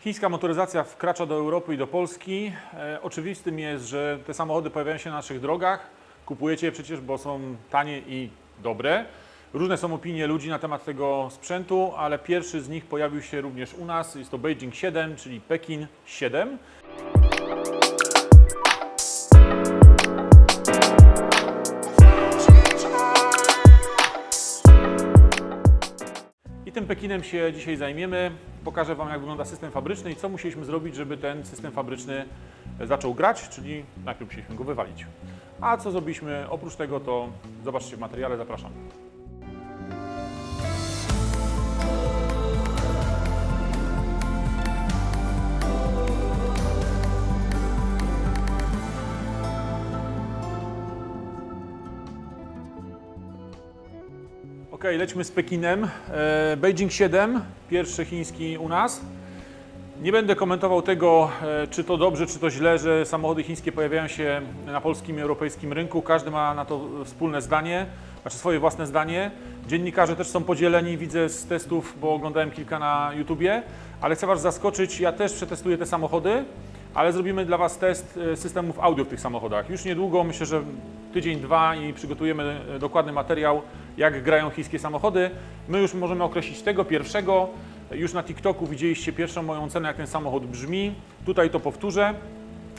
Chińska motoryzacja wkracza do Europy i do Polski. E, oczywistym jest, że te samochody pojawiają się na naszych drogach. Kupujecie je przecież, bo są tanie i dobre. Różne są opinie ludzi na temat tego sprzętu, ale pierwszy z nich pojawił się również u nas. Jest to Beijing 7, czyli Pekin 7. tym Pekinem się dzisiaj zajmiemy. Pokażę Wam, jak wygląda system fabryczny i co musieliśmy zrobić, żeby ten system fabryczny zaczął grać, czyli najpierw musieliśmy go wywalić. A co zrobiliśmy oprócz tego, to zobaczcie w materiale, zapraszam. Ok, lećmy z Pekinem. E, Beijing 7, pierwszy chiński u nas. Nie będę komentował tego, e, czy to dobrze, czy to źle, że samochody chińskie pojawiają się na polskim i europejskim rynku. Każdy ma na to wspólne zdanie, znaczy swoje własne zdanie. Dziennikarze też są podzieleni, widzę z testów, bo oglądałem kilka na YouTubie, ale chcę Was zaskoczyć, ja też przetestuję te samochody, ale zrobimy dla Was test e, systemów audio w tych samochodach. Już niedługo, myślę, że tydzień, dwa i przygotujemy e, dokładny materiał, jak grają chińskie samochody. My już możemy określić tego pierwszego. Już na TikToku widzieliście pierwszą moją ocenę, jak ten samochód brzmi. Tutaj to powtórzę.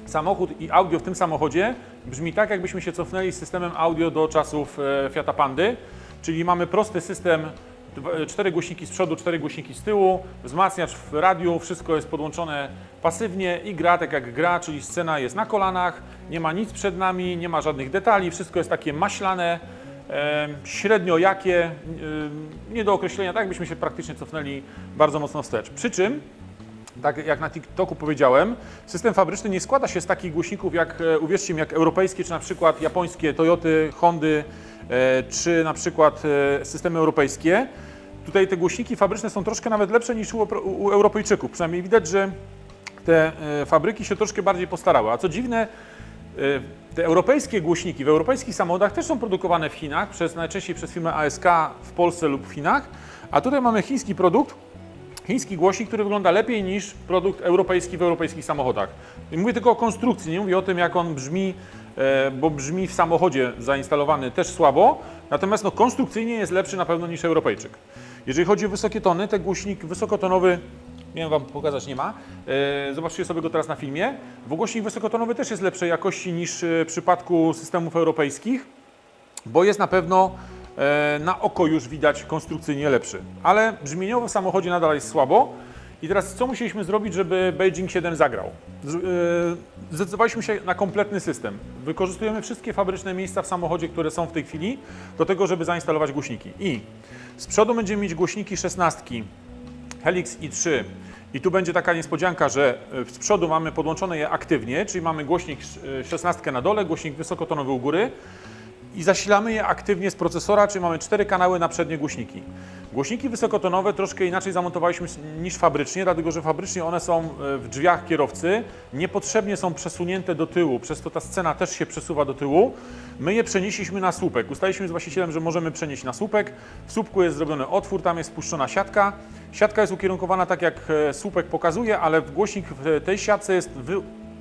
Samochód i audio w tym samochodzie brzmi tak, jakbyśmy się cofnęli z systemem audio do czasów e, Fiata Pandy. Czyli mamy prosty system, cztery głośniki z przodu, cztery głośniki z tyłu, wzmacniacz w radiu, wszystko jest podłączone pasywnie i gra tak jak gra, czyli scena jest na kolanach, nie ma nic przed nami, nie ma żadnych detali, wszystko jest takie maślane, średnio jakie, nie do określenia, tak byśmy się praktycznie cofnęli bardzo mocno wstecz. Przy czym tak jak na TikToku powiedziałem, system fabryczny nie składa się z takich głośników jak, e, uwierzcie mi, jak europejskie, czy na przykład japońskie Toyoty, Hondy, e, czy na przykład e, systemy europejskie. Tutaj te głośniki fabryczne są troszkę nawet lepsze niż u, u Europejczyków. Przynajmniej widać, że te fabryki się troszkę bardziej postarały. A co dziwne, te europejskie głośniki w europejskich samochodach też są produkowane w Chinach, przez, najczęściej przez firmę ASK w Polsce lub w Chinach, a tutaj mamy chiński produkt, chiński głośnik, który wygląda lepiej niż produkt europejski w europejskich samochodach. Mówię tylko o konstrukcji, nie mówię o tym, jak on brzmi, e, bo brzmi w samochodzie zainstalowany też słabo, natomiast no, konstrukcyjnie jest lepszy na pewno niż Europejczyk. Jeżeli chodzi o wysokie tony, ten głośnik wysokotonowy, miałem Wam pokazać, nie ma, e, zobaczcie sobie go teraz na filmie, bo głośnik wysokotonowy też jest lepszej jakości niż e, w przypadku systemów europejskich, bo jest na pewno na oko już widać konstrukcyjnie lepszy. Ale brzmieniowo w samochodzie nadal jest słabo. I teraz co musieliśmy zrobić, żeby Beijing 7 zagrał? E, zdecydowaliśmy się na kompletny system. Wykorzystujemy wszystkie fabryczne miejsca w samochodzie, które są w tej chwili, do tego, żeby zainstalować głośniki. I z przodu będziemy mieć głośniki 16 Helix i3. I tu będzie taka niespodzianka, że e, z przodu mamy podłączone je aktywnie, czyli mamy głośnik e, 16 na dole, głośnik wysokotonowy u góry i zasilamy je aktywnie z procesora, czyli mamy cztery kanały na przednie głośniki. Głośniki wysokotonowe troszkę inaczej zamontowaliśmy niż fabrycznie, dlatego że fabrycznie one są e, w drzwiach kierowcy, niepotrzebnie są przesunięte do tyłu, przez to ta scena też się przesuwa do tyłu. My je przenieśliśmy na słupek. Ustaliliśmy z właścicielem, że możemy przenieść na słupek. W słupku jest zrobiony otwór, tam jest spuszczona siatka. Siatka jest ukierunkowana tak, jak e, słupek pokazuje, ale głośnik w tej siatce jest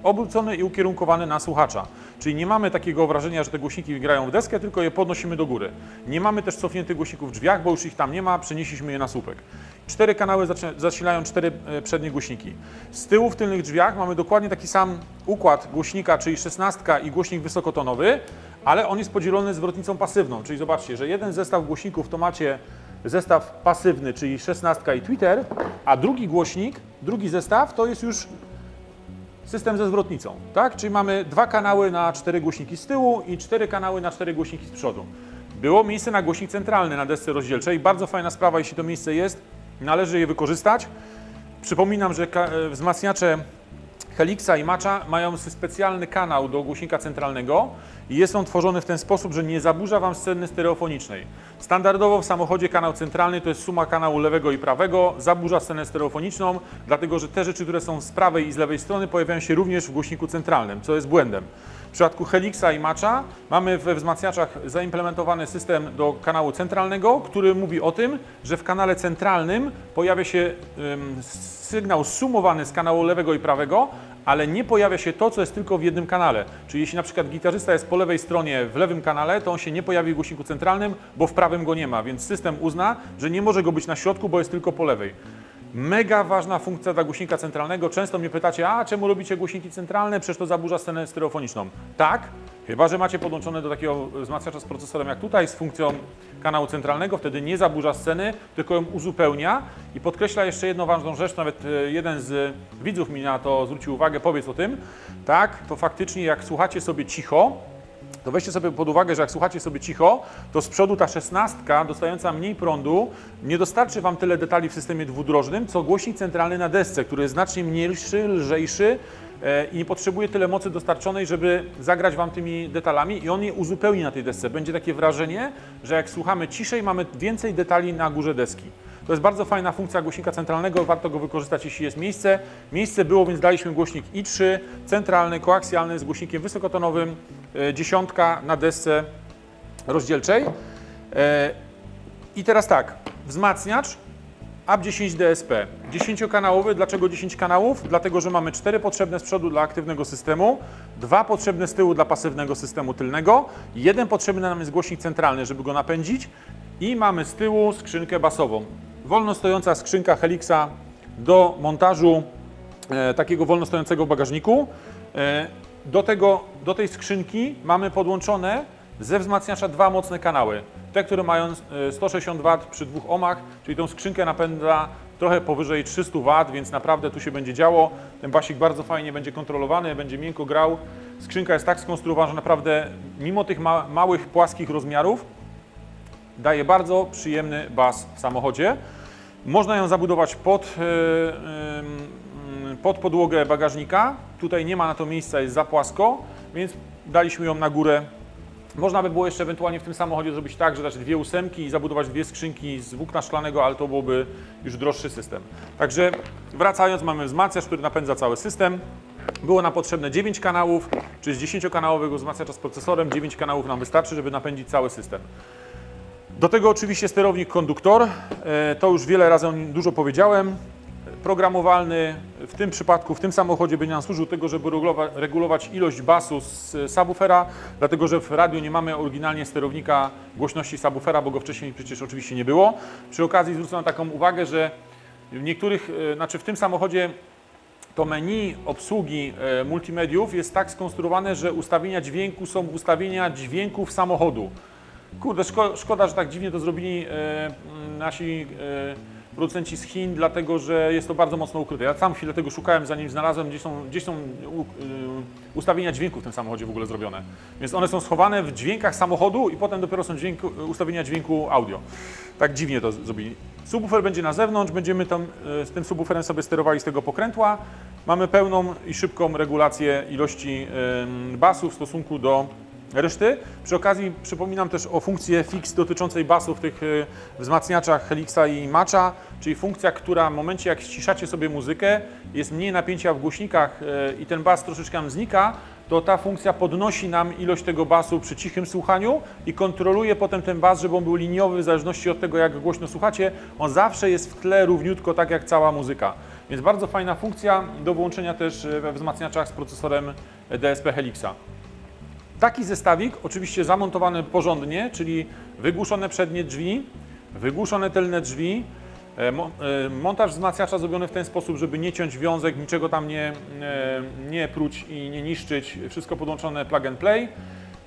obrócony i ukierunkowany na słuchacza. Czyli nie mamy takiego wrażenia, że te głośniki grają w deskę, tylko je podnosimy do góry. Nie mamy też cofniętych głośników w drzwiach, bo już ich tam nie ma, przenieśliśmy je na słupek. Cztery kanały zasilają cztery e, przednie głośniki. Z tyłu w tylnych drzwiach mamy dokładnie taki sam układ głośnika, czyli 16 i głośnik wysokotonowy, ale on jest podzielony zwrotnicą pasywną. Czyli zobaczcie, że jeden zestaw głośników to macie zestaw pasywny, czyli 16 i Twitter, a drugi głośnik, drugi zestaw to jest już system ze zwrotnicą, tak? Czyli mamy dwa kanały na cztery głośniki z tyłu i cztery kanały na cztery głośniki z przodu. Było miejsce na głośnik centralny na desce rozdzielczej. Bardzo fajna sprawa, jeśli to miejsce jest, należy je wykorzystać. Przypominam, że e, wzmacniacze Helixa i Matcha mają specjalny kanał do głośnika centralnego i jest on tworzony w ten sposób, że nie zaburza Wam sceny stereofonicznej. Standardowo w samochodzie kanał centralny to jest suma kanału lewego i prawego, zaburza scenę stereofoniczną, dlatego że te rzeczy, które są z prawej i z lewej strony pojawiają się również w głośniku centralnym, co jest błędem. W przypadku Helixa i Matcha mamy we wzmacniaczach zaimplementowany system do kanału centralnego, który mówi o tym, że w kanale centralnym pojawia się sygnał sumowany z kanału lewego i prawego, ale nie pojawia się to, co jest tylko w jednym kanale. Czyli jeśli na przykład gitarzysta jest po lewej stronie w lewym kanale, to on się nie pojawi w głośniku centralnym, bo w prawym go nie ma, więc system uzna, że nie może go być na środku, bo jest tylko po lewej. Mega ważna funkcja dla głośnika centralnego. Często mnie pytacie, a czemu robicie głośniki centralne? Przecież to zaburza scenę stereofoniczną. Tak, chyba że macie podłączone do takiego wzmacniacza z procesorem jak tutaj, z funkcją kanału centralnego, wtedy nie zaburza sceny, tylko ją uzupełnia. I podkreśla jeszcze jedną ważną rzecz, nawet e, jeden z widzów mi na to zwrócił uwagę, powiedz o tym. Tak, to faktycznie jak słuchacie sobie cicho, to weźcie sobie pod uwagę, że jak słuchacie sobie cicho, to z przodu ta szesnastka dostająca mniej prądu nie dostarczy Wam tyle detali w systemie dwudrożnym, co głośnik centralny na desce, który jest znacznie mniejszy, lżejszy e, i nie potrzebuje tyle mocy dostarczonej, żeby zagrać Wam tymi detalami i on je uzupełni na tej desce. Będzie takie wrażenie, że jak słuchamy ciszej, mamy więcej detali na górze deski. To jest bardzo fajna funkcja głośnika centralnego, warto go wykorzystać, jeśli jest miejsce. Miejsce było, więc daliśmy głośnik i3, centralny, koaksjalny z głośnikiem wysokotonowym, dziesiątka na desce rozdzielczej. E, I teraz tak, wzmacniacz AB 10 DSP, 10-kanałowy. Dlaczego 10 kanałów? Dlatego, że mamy 4 potrzebne z przodu dla aktywnego systemu, 2 potrzebne z tyłu dla pasywnego systemu tylnego, jeden potrzebny nam jest głośnik centralny, żeby go napędzić i mamy z tyłu skrzynkę basową. Wolno stojąca skrzynka Helixa do montażu e, takiego wolno stojącego bagażniku. E, do, tego, do tej skrzynki mamy podłączone ze wzmacniacza dwa mocne kanały. Te, które mają e, 160 W przy dwóch ohmach, czyli tą skrzynkę napędza trochę powyżej 300 W, więc naprawdę tu się będzie działo. Ten basik bardzo fajnie będzie kontrolowany, będzie miękko grał. Skrzynka jest tak skonstruowana, że naprawdę mimo tych ma małych, płaskich rozmiarów daje bardzo przyjemny bas w samochodzie. Można ją zabudować pod, e, em, pod podłogę bagażnika. Tutaj nie ma na to miejsca, jest za płasko, więc daliśmy ją na górę. Można by było jeszcze ewentualnie w tym samochodzie zrobić tak, że dać dwie ósemki i zabudować dwie skrzynki z włókna szklanego, ale to byłoby już droższy system. Także wracając, mamy wzmacniacz, który napędza cały system. Było nam potrzebne 9 kanałów, czyli z 10-kanałowego wzmacniacza z procesorem 9 kanałów nam wystarczy, żeby napędzić cały system. Do tego oczywiście sterownik konduktor. E, To już wiele razy dużo powiedziałem. Programowalny, w tym przypadku, w tym samochodzie będzie nam służył tego, żeby regulowa- regulować ilość basu z subwoofera, dlatego że w radiu nie mamy oryginalnie sterownika głośności subwoofera, bo go wcześniej przecież oczywiście nie było. Przy okazji zwrócę na taką uwagę, że w niektórych, e, znaczy w tym samochodzie to menu obsługi e, multimediów jest tak skonstruowane, że ustawienia dźwięku są ustawienia dźwięków samochodu. Kurde, szko, szkoda, że tak dziwnie to zrobili e, nasi e, producenci z Chin, dlatego że jest to bardzo mocno ukryte. Ja sam chwilę tego szukałem, zanim znalazłem, gdzie są, są y, ustawienia dźwięku w tym samochodzie w ogóle zrobione. Więc one są schowane w dźwiękach samochodu i potem dopiero są dźwięku, ustawienia dźwięku audio. Tak dziwnie to zrobili. Subwoofer będzie na zewnątrz, będziemy tam e, z tym subwooferem sobie sterowali z tego pokrętła. Mamy pełną i szybką regulację ilości basu w stosunku do reszty. Przy okazji przypominam też o funkcji fix dotyczącej basu w tych e, wzmacniaczach Helixa i Matcha, czyli funkcja, która w momencie jak ściszacie sobie muzykę, jest mniej napięcia w głośnikach e, i ten bas troszeczkę nam znika, to ta funkcja podnosi nam ilość tego basu przy cichym słuchaniu i kontroluje potem ten bas, żeby on był liniowy w zależności od tego, jak głośno słuchacie. On zawsze jest w tle równiutko, tak jak cała muzyka. Więc bardzo fajna funkcja do włączenia też e, we wzmacniaczach z procesorem DSP Helixa. Taki zestawik, oczywiście zamontowany porządnie, czyli wygłuszone przednie drzwi, wygłuszone tylne drzwi, e, e, montaż wzmacniacza zrobiony w ten sposób, żeby nie ciąć wiązek, niczego tam nie, e, nie pruć i nie niszczyć, wszystko podłączone plug and play.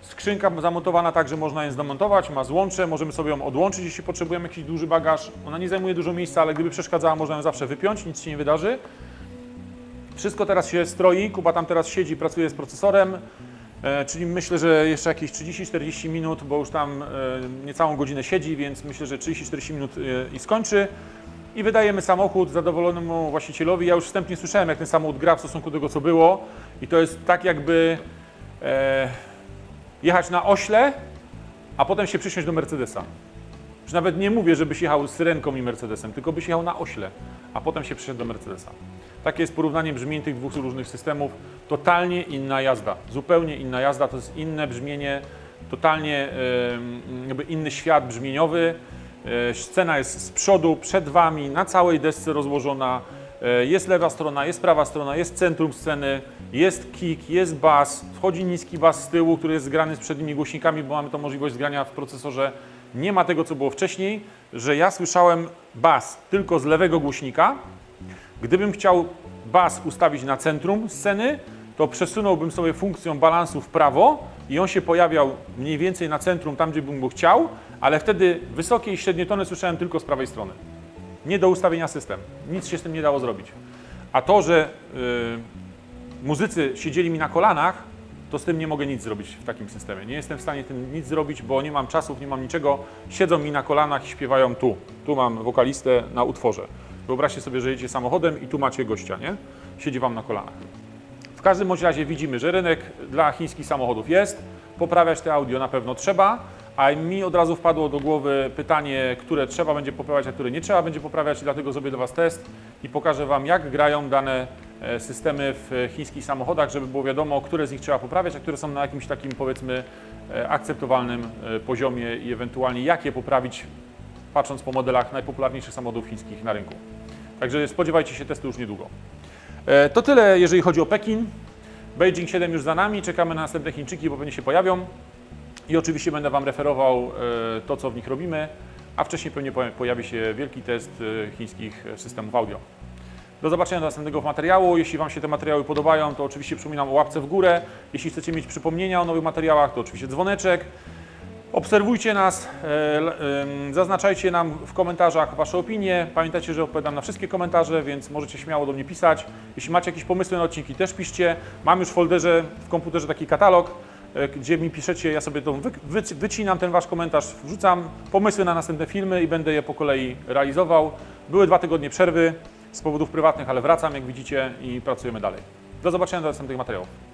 Skrzynka zamontowana tak, że można ją zdemontować, ma złącze, możemy sobie ją odłączyć, jeśli potrzebujemy jakiś duży bagaż. Ona nie zajmuje dużo miejsca, ale gdyby przeszkadzała, można ją zawsze wypiąć, nic się nie wydarzy. Wszystko teraz się stroi, Kuba tam teraz siedzi, pracuje z procesorem, czyli myślę, że jeszcze jakieś 30-40 minut, bo już tam e, niecałą godzinę siedzi, więc myślę, że 30-40 minut e, i skończy. I wydajemy samochód zadowolonemu właścicielowi. Ja już wstępnie słyszałem, jak ten samochód gra w stosunku do tego, co było. I to jest tak, jakby e, jechać na ośle, a potem się przysiąść do Mercedesa. Już nawet nie mówię, żebyś jechał z Syrenką i Mercedesem, tylko byś jechał na ośle, a potem się przeszedł do Mercedesa. Takie jest porównanie brzmień tych dwóch różnych systemów. Totalnie inna jazda, zupełnie inna jazda, to jest inne brzmienie, totalnie jakby inny świat brzmieniowy. E, Scena jest z przodu, przed Wami, na całej desce rozłożona. E, Jest lewa strona, jest prawa strona, jest centrum sceny, jest kick, jest bas, wchodzi niski bas z tyłu, który jest zgrany z przednimi głośnikami, bo mamy tą możliwość zgrania w procesorze. Nie ma tego, co było wcześniej, że ja słyszałem bas tylko z lewego głośnika. Gdybym chciał bas ustawić na centrum sceny, to przesunąłbym sobie funkcją balansu w prawo i on się pojawiał mniej więcej na centrum, tam gdzie bym go chciał, ale wtedy wysokie i średnie tony słyszałem tylko z prawej strony. Nie do ustawienia system. Nic się z tym nie dało zrobić. A to, że y, muzycy siedzieli mi na kolanach, to z tym nie mogę nic zrobić w takim systemie. Nie jestem w stanie tym nic zrobić, bo nie mam czasów, nie mam niczego. Siedzą mi na kolanach i śpiewają tu. Tu mam wokalistę na utworze. Wyobraźcie sobie, że jedziecie samochodem i tu macie gościa, nie? Siedzi wam na kolanach. W każdym bądź razie widzimy, że rynek dla chińskich samochodów jest. Poprawiać te audio na pewno trzeba, a mi od razu wpadło do głowy pytanie, które trzeba będzie poprawiać, a które nie trzeba będzie poprawiać, dlatego zrobię dla Was test i pokażę Wam, jak grają dane systemy w chińskich samochodach, żeby było wiadomo, które z nich trzeba poprawiać, a które są na jakimś takim, powiedzmy, e, akceptowalnym e, poziomie i ewentualnie jak je poprawić, patrząc po modelach najpopularniejszych samochodów chińskich na rynku. Także spodziewajcie się testu już niedługo. E, To tyle, jeżeli chodzi o Pekin. Beijing 7 już za nami, czekamy na następne Chińczyki, bo pewnie się pojawią. I oczywiście będę Wam referował e, to, co w nich robimy, a wcześniej pewnie poja- pojawi się wielki test e, chińskich e, systemów audio. Do zobaczenia do następnego materiału. Jeśli Wam się te materiały podobają, to oczywiście przypominam o łapce w górę. Jeśli chcecie mieć przypomnienia o nowych materiałach, to oczywiście dzwoneczek. Obserwujcie nas, e, zaznaczajcie nam w komentarzach Wasze opinie. Pamiętajcie, że odpowiadam na wszystkie komentarze, więc możecie śmiało do mnie pisać. Jeśli macie jakieś pomysły na odcinki, też piszcie. Mam już w folderze w komputerze taki katalog, e, gdzie mi piszecie, ja sobie to wy, wy, wycinam ten Wasz komentarz, wrzucam pomysły na następne filmy i będę je po kolei realizował. Były dwa tygodnie przerwy z powodów prywatnych, ale wracam, jak widzicie, i pracujemy dalej. Do zobaczenia do następnych materiałów.